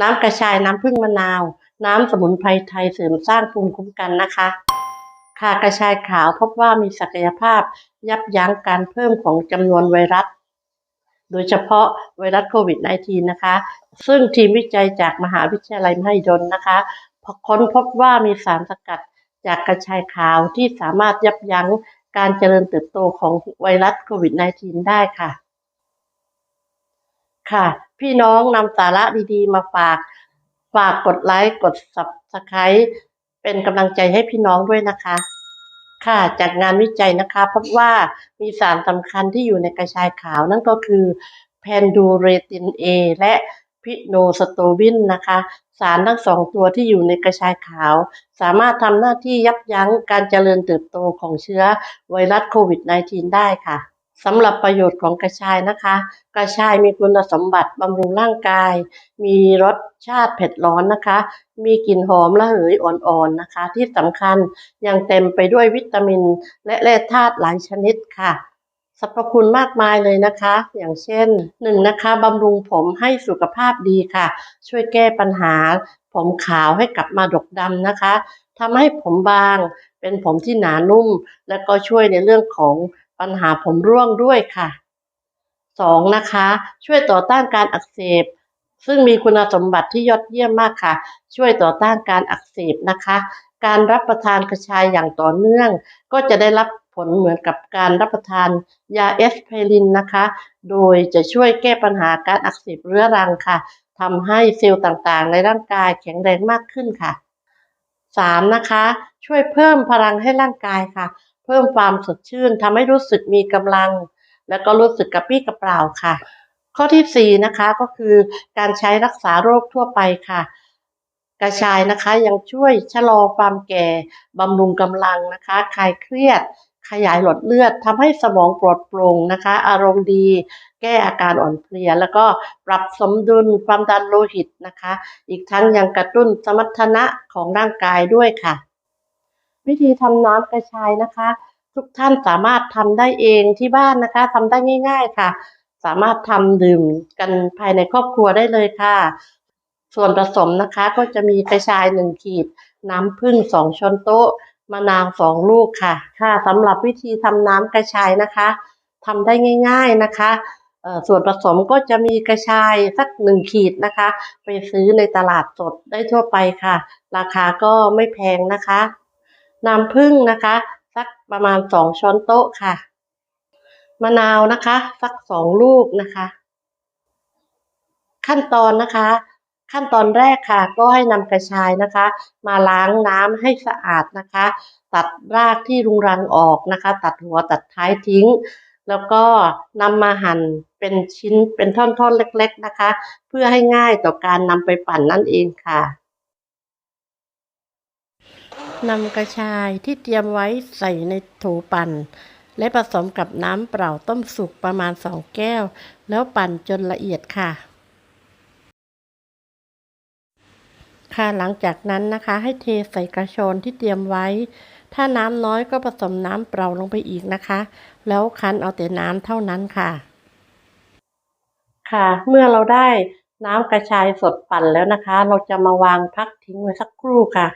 น้ำกระชายน้ำผึ้งมะนาว น้ำสมุนไพรไทยเสริมสร้างภูมิคุ้มกันนะคะค่ะกระชายขาวพบว่ามีศักยภาพยับยั้งการเพิ่มของจำนวนไวรัส โดยเฉพาะไวรัสโควิด -19 นะคะ ซึ่งทีมวิจัยจากมหาวิทยาลัยมหิดลนะคะค้นพบว่ามีสารสกัดจากกระชายขาวที่สามารถยับยั้งการเจริญเติบโตของไวรัสโควิด -19 ได้ค่ะ ค่ะ พี่น้องนำสาระดีๆ มาฝาก ฝากกดไลค์กด Subscribe เป็นกำลังใจให้พี่น้องด้วยนะคะ ค่ะจากงานวิจัยนะคะพบว่ามีสารสำคัญที่อยู่ในกระชายขาวนั่นก็คือแพนดูเรติน A และพิโนสโตวินนะคะ สารทั้งสองตัวที่อยู่ในกระชายขาว สามารถทำหน้าที่ยับยั้งการเจริญเติบโตของเชื้อไวรัสโควิด -19 ได้ค่ะ สำหรับประโยชน์ของกระชายนะคะ กระชายมีคุณสมบัติบำรุงร่างกาย มีรสชาติเผ็ดร้อนนะคะ มีกลิ่นหอมระเหยอ่อนๆนะคะ ที่สำคัญยังเต็มไปด้วยวิตามิน และแร่ธาตุหลายชนิดค่ะสรรพคุณมากมายเลยนะคะ อย่างเช่นหนึ่งนะคะบำรุงผมให้สุขภาพดีค่ะ ช่วยแก้ปัญหา ผมขาวให้กลับมาดกดำนะคะทำให้ผมบาง เป็นผมที่หนานุ่ม และก็ช่วยในเรื่องของ ปัญหาผมร่วงด้วยค่ะสองนะคะ ช่วยต่อต้านการอักเสบ ซึ่งมีคุณสมบัติที่ยอดเยี่ยมมากค่ะ ช่วยต่อต้านการอักเสบนะคะ การรับประทานกระชายอย่างต่อเนื่อง ก็จะได้รับผลเหมือนกับการรับประทานยาเอสไพรินนะคะ โดยจะช่วยแก้ปัญหาการอักเสบเรื้อรังค่ะทำให้เซลล์ต่างๆ ในร่างกายแข็งแรงมากขึ้นค่ะสามนะคะ ช่วยเพิ่มพลังให้ร่างกายค่ะ พิ่มความสดชื่นทำให้รู้สึกมีกำลัง แล้วก็รู้สึกกระปี้กระเปร่าค่ะ ข้อที่สี่นะคะก็คือการใช้รักษาโรคทั่วไปค่ะ กระชายนะคะยังช่วยชะลอความแก่บำรุงกำลังนะคะคลายเครียด ขยายหลอดเลือดทำให้สมองปลอดโปร่งนะคะ อารมณ์ดี แก้อาการอ่อนเพลีย แล้วก็ปรับสมดุลความดันโลหิตนะคะ อีกทั้งยังกระตุ้นสมรรถนะของร่างกายด้วยค่ะ วิธีทำน้ำกระชายนะคะ ทุกท่านสามารถทำได้เองที่บ้านนะคะทำได้ง่าย ๆค่ะ สามารถทำดื่มกันภายในครอบครัวได้เลยค่ะ ส่วนผสมนะคะก็จะมีกระชายหนึ่งขีด น้ำผึ้งสองช้อนโต๊ะมะนาวสองลูกค่ะ ค่ะสำหรับวิธีทำน้ำกระชายนะคะทำได้ง่าย ๆนะคะส่วนผสมก็จะมีกระชายสักหนึ่งขีดนะคะ ไปซื้อในตลาดสดได้ทั่วไปค่ะ ราคาก็ไม่แพงนะคะ น้ำผึ้งนะคะ สักประมาณสองช้อนโต๊ะค่ะ มะนาวนะคะ สักสองลูกนะคะ ขั้นตอนนะคะ ขั้นตอนแรกค่ะ ก็ให้นำกระชายนะคะ มาล้างน้ำให้สะอาดนะคะ ตัดรากที่รุงรังออกนะคะ ตัดหัวตัดท้ายทิ้ง แล้วก็นำมาหั่นเป็นชิ้นเป็นท่อนๆเล็ก ๆนะคะ เพื่อให้ง่ายต่อการนำไปปั่นนั่นเองค่ะ นำกระชายที่เตรียมไว้ใส่ในโถปั่น และผสมกับน้ำเปล่าต้มสุกประมาณสองแก้ว แล้วปั่นจนละเอียดค่ะ ค่ะหลังจากนั้นนะคะ ให้เทใส่กระชอนที่เตรียมไว้ ถ้าน้ำน้อยก็ผสมน้ำเปล่าลงไปอีกนะคะ แล้วคั้นเอาแต่น้ำเท่านั้นค่ะ ค่ะ เมื่อเราได้น้ำกระชายสดปั่นแล้วนะคะ เราจะมาวางพักทิ้งไว้สักครู่ค่ะ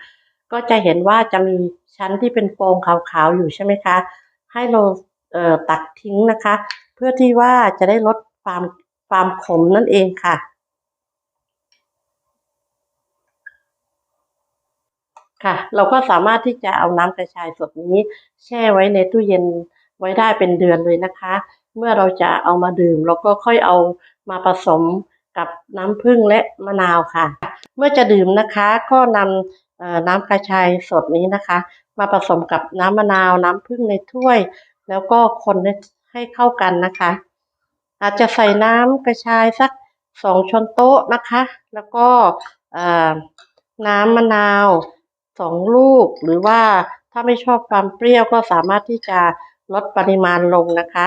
ก็จะเห็นว่าจะมีชั้นที่เป็นโฟองขาวๆอยู่ใช่ไหมคะ ให้เราเตักทิ้งนะคะ เพื่อที่ว่าจะได้ลดความความขมนั่นเองค่ะค่ะ เราก็สามารถที่จะเอาน้ำกระชายสดนี้ แช่ไว้ในตู้เย็นไว้ได้เป็นเดือนเลยนะคะ เมื่อเราจะเอามาดื่ม เราก็ค่อยเอามาผสมกับน้ำผึ้งและมะนาวค่ะ เมื่อจะดื่มนะคะ ก็นำน้ำกระชายสดนี้นะคะ มาผสมกับน้ำมะนาวน้ำผึ้งในถ้วย แล้วก็คนให้เข้ากันนะคะ อาจจะใส่น้ำกระชายสักสองช้อนโต๊ะนะคะ แล้วก็น้ำมะนาวสองลูก หรือว่าถ้าไม่ชอบความเปรี้ยวก็สามารถที่จะลดปริมาณลงนะคะ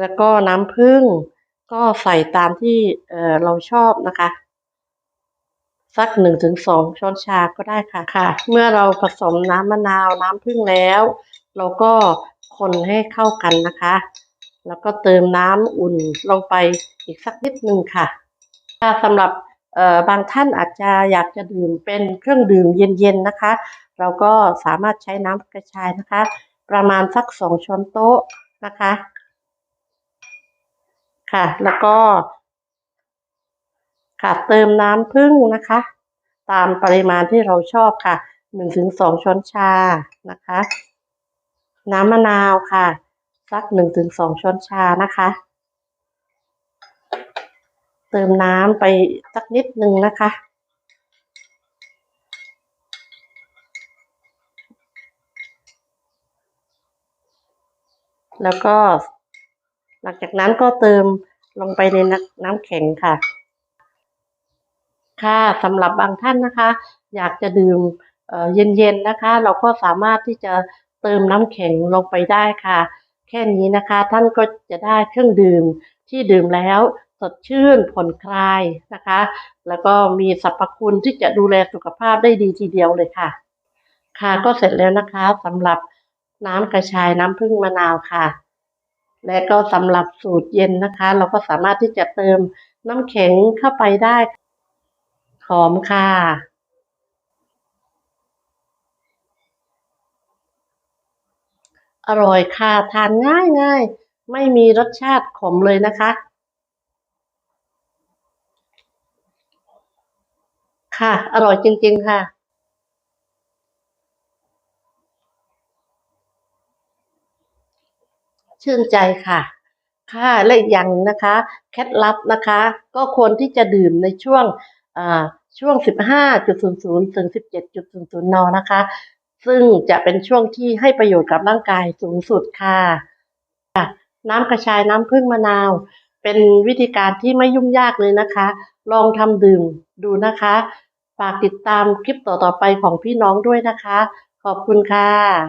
แล้วก็น้ำผึ้งก็ใส่ตามที่เเราชอบนะคะ สักหนึ่งถึงสองช้อนชาก็ได้ค่ะค่ะ เมื่อเราผสมน้ำมะนาวน้ำผึ้งแล้ว เราก็คนให้เข้ากันนะคะ แล้วก็เติมน้ำอุ่นลงไปอีกสักนิดนึงค่ะค่ะสำหรับเอ่อบางท่านอาจจะอยากจะดื่มเป็นเครื่องดื่มเย็นๆนะคะ เราก็สามารถใช้น้ำกระชายนะคะ ประมาณสักสองช้อนโต๊ะนะคะ ค่ะ แล้วก็ ค่ะเติมน้ำผึ้งนะคะ ตามปริมาณที่เราชอบค่ะหนึ่งถึงสองช้อนชานะคะ น้ำมะนาวค่ะ สักหนึ่งถึงสองช้อนชานะคะ เติมน้ำไปสักนิดนึงนะคะแล้วก็หลังจากนั้นก็เติมลงไปในน้ำแข็งค่ะ ค่ะสำหรับบางท่านนะคะ อยากจะดื่มเอ่อเย็นๆนะคะ เราก็สามารถที่จะเติมน้ำแข็งลงไปได้ค่ะ แค่นี้นะคะท่านก็จะได้เครื่องดื่มที่ดื่มแล้วสดชื่นผ่อนคลายนะคะ แล้วก็มีสรรพคุณที่จะดูแลสุขภาพได้ดีทีเดียวเลยค่ะ ค่ะก็เสร็จแล้วนะคะสำหรับน้ำกระชายน้ำผึ้งมะนาวค่ะ และก็สำหรับสูตรเย็นนะคะ เราก็สามารถที่จะเติมน้ำแข็งเข้าไปได้ หอมค่ะ อร่อยค่ะ ทานง่ายง่ายไม่มีรสชาติขมเลยนะคะ ค่ะ อร่อยจริง ๆ ค่ะชื่นใจค่ะ ค่ะ และอีกอย่างนะคะ เคล็ดลับนะคะ ก็ควรที่จะดื่มในช่วง ช่วง 15.00 ถึง 17.00 น นะคะ ซึ่งจะเป็นช่วงที่ให้ประโยชน์กับร่างกายสูงสุดค่ะ น้ำกระชายน้ำผึ้งมะนาว เป็นวิธีการที่ไม่ยุ่งยากเลยนะคะ ลองทำดื่มดูนะคะ ฝากติดตามคลิปต่อๆไปของพี่น้องด้วยนะคะ ขอบคุณค่ะ